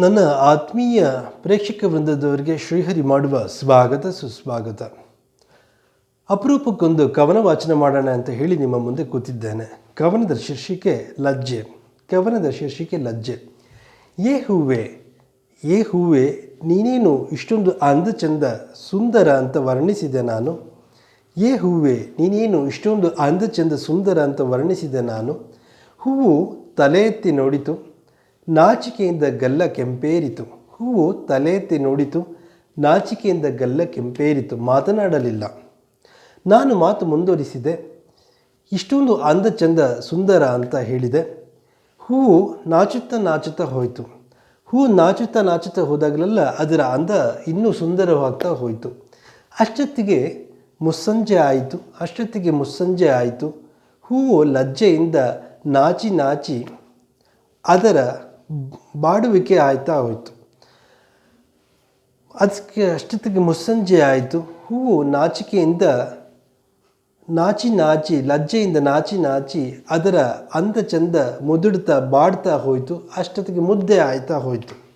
ನನ್ನ ಆತ್ಮೀಯ ಪ್ರೇಕ್ಷಕ ವೃಂದದವರಿಗೆ ಶ್ರೀಹರಿ ಮಾಡುವ ಸ್ವಾಗತ ಸುಸ್ವಾಗತ. ಅಪರೂಪಕ್ಕೊಂದು ಕವನ ವಾಚನ ಮಾಡೋಣ ಅಂತ ಹೇಳಿ ನಿಮ್ಮ ಮುಂದೆ ಕೂತಿದ್ದೇನೆ. ಕವನದ ಶೀರ್ಷಿಕೆ ಲಜ್ಜೆ. ಕವನದ ಶೀರ್ಷಿಕೆ ಲಜ್ಜೆ. ಏ ಹೂವೆ ಏ ಹೂವೆ, ನೀನೇನು ಇಷ್ಟೊಂದು ಅಂದ ಚಂದ ಸುಂದರ ಅಂತ ವರ್ಣಿಸಿದೆ ನಾನು? ಏ ಹೂವೆ, ನೀನೇನು ಇಷ್ಟೊಂದು ಅಂದ ಚಂದ ಸುಂದರ ಅಂತ ವರ್ಣಿಸಿದೆ ನಾನು? ಹೂವು ತಲೆ ಎತ್ತಿ ನೋಡಿತು. ನಾಚಿಕೆಯಿಂದ ಗಲ್ಲ ಕೆಂಪೇರಿತು. ಹೂವು ತಲೆ ಎತ್ತಿ ನೋಡಿತು. ನಾಚಿಕೆಯಿಂದ ಗಲ್ಲ ಕೆಂಪೇರಿತು. ಮಾತನಾಡಲಿಲ್ಲ. ನಾನು ಮಾತು ಮುಂದುವರಿಸಿದೆ. ಇಷ್ಟೊಂದು ಅಂದ ಚಂದ ಸುಂದರ ಅಂತ ಹೇಳಿದೆ. ಹೂವು ನಾಚುತ್ತಾ ನಾಚುತ್ತಾ ಹೋಯಿತು. ಹೂ ನಾಚುತ್ತಾ ನಾಚುತ್ತಾ ಹೋದಾಗಲೆಲ್ಲ ಅದರ ಅಂದ ಇನ್ನೂ ಸುಂದರವಾಗ್ತಾ ಹೋಯಿತು. ಅಷ್ಟೊತ್ತಿಗೆ ಮುಸ್ಸಂಜೆ ಆಯಿತು. ಅಷ್ಟೊತ್ತಿಗೆ ಮುಸ್ಸಂಜೆ ಆಯಿತು. ಹೂವು ಲಜ್ಜೆಯಿಂದ ನಾಚಿ ನಾಚಿ ಅದರ ಬಾಡುವಿಕೆ ಆಯ್ತಾ ಹೋಯಿತು. ಅದಕ್ಕೆ ಅಷ್ಟೊತ್ತಿಗೆ ಮುಸ್ಸಂಜೆ ಆಯಿತು. ಹೂವು ನಾಚಿಕೆಯಿಂದ ನಾಚಿ ನಾಚಿ, ಲಜ್ಜೆಯಿಂದ ನಾಚಿ ನಾಚಿ ಅದರ ಅಂದ ಚಂದ ಮುದುಡ್ತಾ ಬಾಡ್ತಾ ಹೋಯಿತು. ಅಷ್ಟೊತ್ತಿಗೆ ಮುದ್ದೆ ಆಯ್ತಾ ಹೋಯಿತು.